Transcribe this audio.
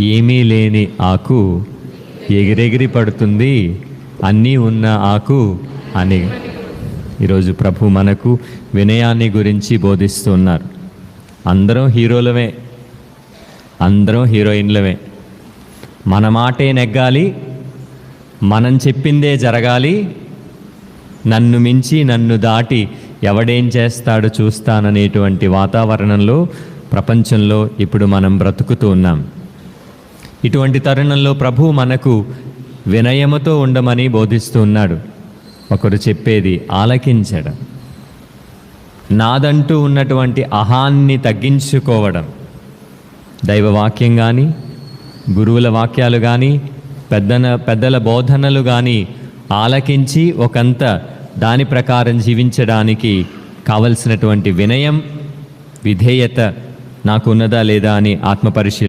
ఏమీ లేని ఆకు ఎగిరెగిరి పడుతుంది అన్నీ ఉన్న ఆకు అని. ఈరోజు ప్రభు మనకు వినయాన్ని గురించి బోధిస్తున్నారు. అందరం హీరోలమే. అందరం హీరోయిన్లమే. మన మాటే నెగ్గాలి మనం చెప్పిందే జరగాలి నన్ను మించి నన్ను దాటి ఎవడేం చేస్తాడో చూస్తాననేటువంటి వాతావరణంలో ప్రపంచంలో ఇప్పుడు మనం బ్రతుకుతూ ఉన్నాం. ఇటువంటి తరుణంలో ప్రభు మనకు వినయముతో ఉండమని బోధిస్తున్నాడు ఒకరు చెప్పేది ఆలకించడం. నాదంటూ ఉన్నటువంటి అహాన్ని తగ్గించుకోవడం. దైవవాక్యం కానీ గురువుల వాక్యాలు కానీ పెద్దన పెద్దల బోధనలు కానీ ఆలకించి ఒకంత దాని ప్రకారం జీవించడానికి కావలసినటువంటి వినయం విధేయత నాకు ఉన్నదా లేదా అని ఆత్మపరిశీలన